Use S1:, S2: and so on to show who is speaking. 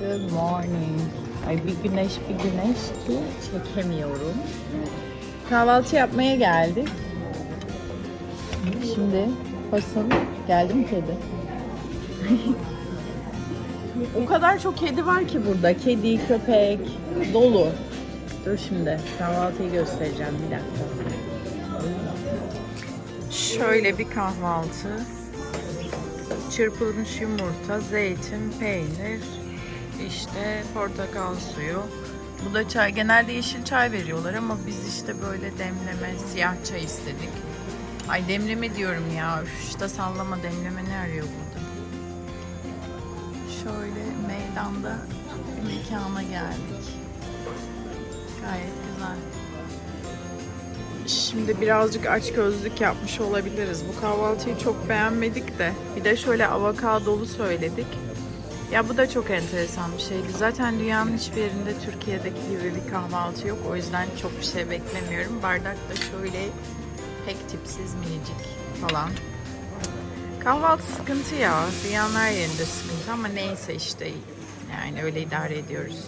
S1: Good morning. Ay bir güneş bir güneş ki çekemiyorum. Kahvaltı yapmaya geldik. Şimdi Hasan geldi mi kedi? o kadar çok kedi var ki burada. Kedi, köpek dolu. Dur şimdi kahvaltıyı göstereceğim bir dakika. Şöyle bir kahvaltı. Çırpılmış yumurta, zeytin, peynir, işte portakal suyu. Bu da çay. Genelde yeşil çay veriyorlar ama biz işte böyle demleme, siyah çay istedik. Ay demleme diyorum ya. İşte sallama demleme ne arıyor burada? Şöyle meydanda bir mekana geldik. Gayet güzel. Şimdi birazcık aç gözlük yapmış olabiliriz. Bu kahvaltıyı çok beğenmedik de. Bir de şöyle avokadolu söyledik. Ya bu da çok enteresan bir şeydi. Zaten dünyanın hiçbir yerinde Türkiye'deki gibi bir kahvaltı yok. O yüzden çok bir şey beklemiyorum. Bardak da şöyle pek tipsiz minicik falan. Kahvaltı sıkıntı ya. Dünyanın her yerinde sıkıntı ama neyse işte. Yani öyle idare ediyoruz.